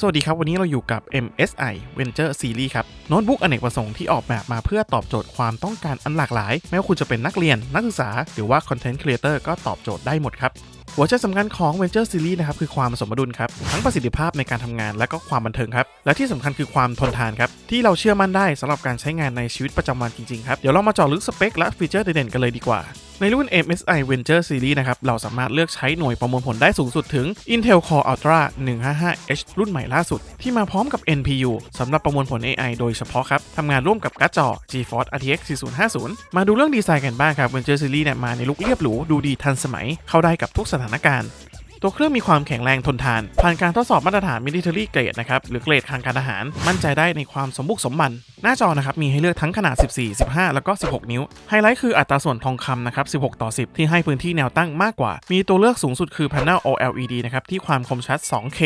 สวัสดีครับ วันนี้เราอยู่กับ MSI Venture Series ครับ โน้ตบุ๊กอเนกประสงค์ที่ออกแบบมาเพื่อตอบโจทย์ความต้องการอันหลากหลาย ไม่ว่าคุณจะเป็นนักเรียน นักศึกษา หรือว่า Content Creator ก็ตอบโจทย์ได้หมดครับ หัวใจสำคัญของ Venture Series นะครับ คือความสมดุลครับ ทั้งประสิทธิภาพในการทำงานและก็ความบันเทิงครับ และที่สำคัญคือความทนทานครับ ที่เราเชื่อมั่นได้สำหรับการใช้งานในชีวิตประจำวันจริงๆครับ เดี๋ยวเรามาเจาะลึกสเปคและฟีเจอร์เด่นๆกันเลยดีกว่า ในรุ่น MSI Venture Series นะครับ เราสามารถเลือกใช้หน่วยประมวลผลได้สูงสุดถึง Intel Core Ultra 155H รุ่นใหม่ล่าสุด ที่มาพร้อมกับ NPU สำหรับประมวลผล AI โดยเฉพาะครับทำงานร่วมกับการ์ดจอ GeForce RTX 4050 มาดูเรื่องดีไซน์กันบ้างครับ Venture Series เนี่ยมาในลุคเรียบหรูดูดีทันสมัยเข้าได้กับทุกสถานการณ์ ตัวเครื่องมีความแข็งแรงทนทาน ผ่านการทดสอบมาตรฐาน military grade นะครับ หรือเกรดทางการทหาร มั่นใจได้ในความสมบุกสมบัน หน้าจอนะครับ มีให้เลือกทั้งขนาด 14 15 แล้วก็ 16 นิ้ว ไฮไลท์คืออัตราส่วนทองคำนะครับ 16 ต่อ 10 ที่ให้พื้นที่แนวตั้งมากกว่า มีตัวเลือกสูงสุดคือ Panel OLED นะครับ ที่ความคมชัด 2K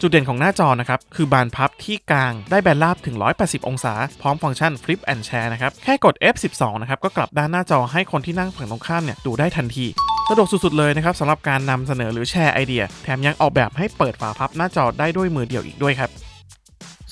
จุดเด่นของหน้าจอนะครับ คือบานพับที่กลางได้แบนราบถึง 180 องศา พร้อมฟังก์ชัน Flip and Share นะครับ แค่กด F12 นะครับ ก็กลับด้านหน้าจอให้คนที่นั่งฝั่งตรงข้ามเนี่ยดูได้ทันที สะดวกสุดๆเลยนะครับสำหรับการนำเสนอหรือแชร์ไอเดีย แถมยังออกแบบให้เปิดฝาพับหน้าจอได้ด้วยมือเดียวอีกด้วยครับ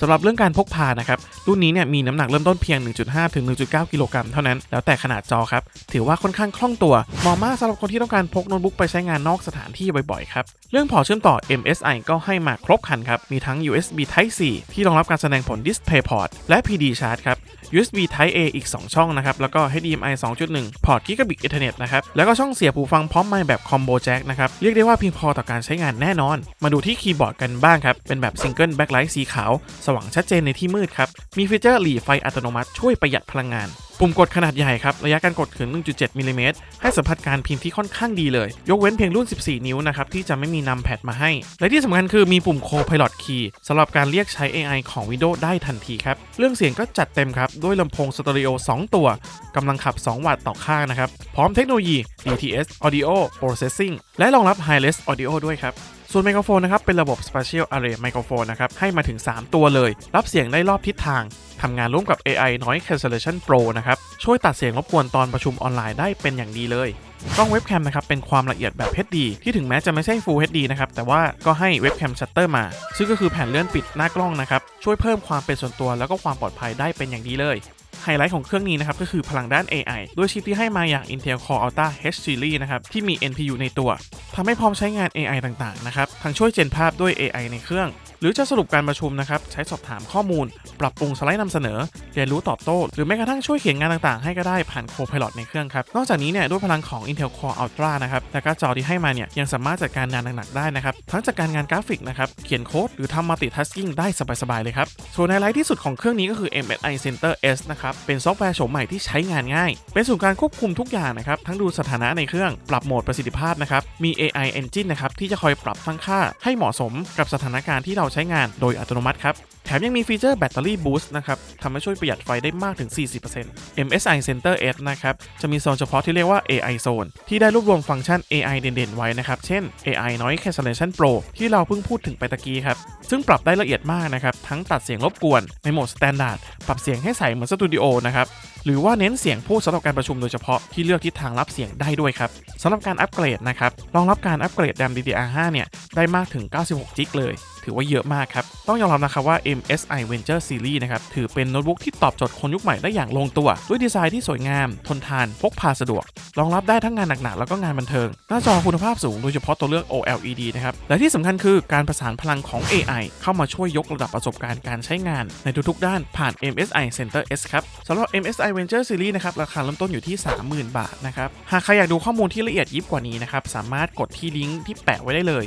สำหรับเรื่องการพกพานะครับ รุ่นนี้เนี่ยมีน้ำหนักเริ่มต้นเพียง 1.5 ถึง 1.9 กิโลกรัมเท่านั้น แล้วแต่ขนาดจอครับ ถือว่าค่อนข้างคล่องตัวเหมาะมากสำหรับคนที่ต้องการพกโน้ตบุ๊กไปใช้งานนอกสถานที่บ่อยๆครับ เรื่องพอเชื่อมต่อ MSI ก็ให้มาครบครันครับ มีทั้ง USB Type C ที่รองรับการแสดงผล DisplayPort และ PD Charge ครับ USB Type A อีก 2 ช่องนะครับ แล้วก็ HDMI 2.1 พอร์ต Gigabit Ethernet นะครับ แล้วก็ช่องเสียบหูฟังพร้อมไมค์แบบ Combo Jack นะครับ เรียกได้ว่าเพียงพอต่อการใช้งานแน่นอน มาดูที่คีย์บอร์ดกันบ้างครับ เป็นแบบ Single Backlight สีขาว สว่างชัดเจนในที่มืดครับ มีฟีเจอร์หลีไฟอัตโนมัติช่วยประหยัดพลังงาน ปุ่มกดขนาดใหญ่ครับ ระยะการกดถึง 1.7มิลลิเมตรให้สัมผัสการพิมพ์ที่ค่อนข้างดีเลย ยกเว้นเพียงรุ่น 14 นิ้วนะครับ ที่จะไม่มีนำแพดมาให้ และที่สำคัญคือมีปุ่ม Co-Pilot Key สำหรับการเรียกใช้ AI ของ Windows ได้ทันทีครับ เรื่องเสียงก็จัดเต็มครับ ด้วยลำโพงสเตอริโอ 2 ตัวกำลังขับ 2 วัตต์ต่อข้างนะครับ พร้อมเทคโนโลยี DTS Audio Processing และรองรับ Hi-Res Audio ด้วยครับ ส่วนไมโครโฟนนะครับเป็นระบบ Spatial Array Microphone นะครับให้มาถึง 3 ตัวเลย รับเสียงได้รอบทิศทางทำงานร่วมกับ AI Noise Cancellation Pro นะครับช่วยตัดเสียงรบกวนตอนประชุมออนไลน์ได้เป็นอย่างดีเลยกล้องเว็บแคมนะครับเป็นความละเอียดแบบ HD ที่ถึงแม้จะไม่ใช่ Full HD นะครับแต่ว่าก็ให้เว็บแคมชัตเตอร์มา ซึ่งก็คือแผ่นเลื่อนปิดหน้ากล้องนะครับช่วยเพิ่มความเป็นส่วนตัวแล้วก็ความปลอดภัยได้เป็นอย่างดีเลย ไฮไลท์ของเครื่องนี้นะครับก็คือพลังด้าน AI ด้วยชิปที่ให้มาอย่าง Intel Core Ultra H Series นะครับที่มี NPU ในตัวทำให้พร้อมใช้งาน AI ต่างๆนะครับทั้งช่วยเจนภาพด้วย AI ในเครื่อง หรือจะสรุปการประชุมนะครับใช้สอบถามข้อมูล ปรับปรุงสไลด์นำเสนอ เรียนรู้ตอบโต้ หรือแม้กระทั่งช่วยเขียนงานต่างๆ ให้ก็ได้ผ่าน Copilot ในเครื่องครับนอกจากนี้เนี่ยด้วยพลังของ Intel Core Ultra นะครับและก็จอที่ให้มาเนี่ยยังสามารถจัดการงานหนักๆได้นะครับทั้งจัดการงานกราฟิกนะครับเขียนโค้ดหรือทำ multitasking ได้สบายๆเลยครับส่วนไฮไลท์ที่สุดของเครื่องนี้ก็คือ MSI Center S นะครับเป็นซอฟต์แวร์โฉมใหม่ที่ใช้งานง่าย เป็นศูนย์การควบคุมทุกอย่างนะครับ ทั้งดูสถานะในเครื่อง ปรับโหมดประสิทธิภาพนะครับ มี AI Engine นะครับ ที่จะคอยปรับตั้งค่าให้เหมาะสมกับสถานการณ์ที่เราใช้งานโดยอัตโนมัติครับ แถมยังมีฟีเจอร์แบตเตอรี่บูสต์นะครับทำให้ช่วยประหยัดไฟได้มากถึง 40% MSI Center S นะครับ จะมีโซนเฉพาะที่เรียกว่า AI Zone ที่ได้รวบรวมฟังก์ชัน AI เด่นๆ ไว้นะครับ เช่น AI Noise Cancellation Pro ที่เราเพิ่งพูดถึงไปตะกี้ครับ ซึ่งปรับได้ละเอียดมากนะครับ ทั้งตัดเสียงรบกวน ในโหมด Standard ปรับเสียงให้ใสเหมือนสตูดิโอนะครับหรือว่าเน้นเสียงพูดสำหรับการประชุมโดยเฉพาะที่เลือกทิศทางรับเสียงได้ด้วยครับสำหรับการอัปเกรดนะครับรองรับการอัปเกรด RAM DDR5 เนี่ยได้มากถึง 96จิกเลย ถือว่าเยอะมากครับ ต้องยอมรับนะครับว่า MSI Venture Series นะครับถือเป็นโน้ตบุ๊กที่ตอบโจทย์คนยุคใหม่ได้อย่างลงตัว ด้วยดีไซน์ที่สวยงาม ทนทาน พกพาสะดวก รองรับได้ทั้งงานหนักๆ แล้วก็งานบันเทิง หน้าจอคุณภาพสูงโดยเฉพาะตัวเลือก OLED นะครับและที่สำคัญคือการประสานพลังของ AI เข้ามาช่วยยกระดับประสบการณ์การใช้งาน ในทุกๆด้านผ่าน MSI Center S ครับสำหรับ MSI Venture Series นะครับ ราคาเริ่มต้นอยู่ที่ 30,000 บาทนะครับ หากใครอยากดูข้อมูลที่ละเอียดยิบกว่านี้นะครับ สามารถกดที่ลิงก์ที่แปะไว้ได้เลย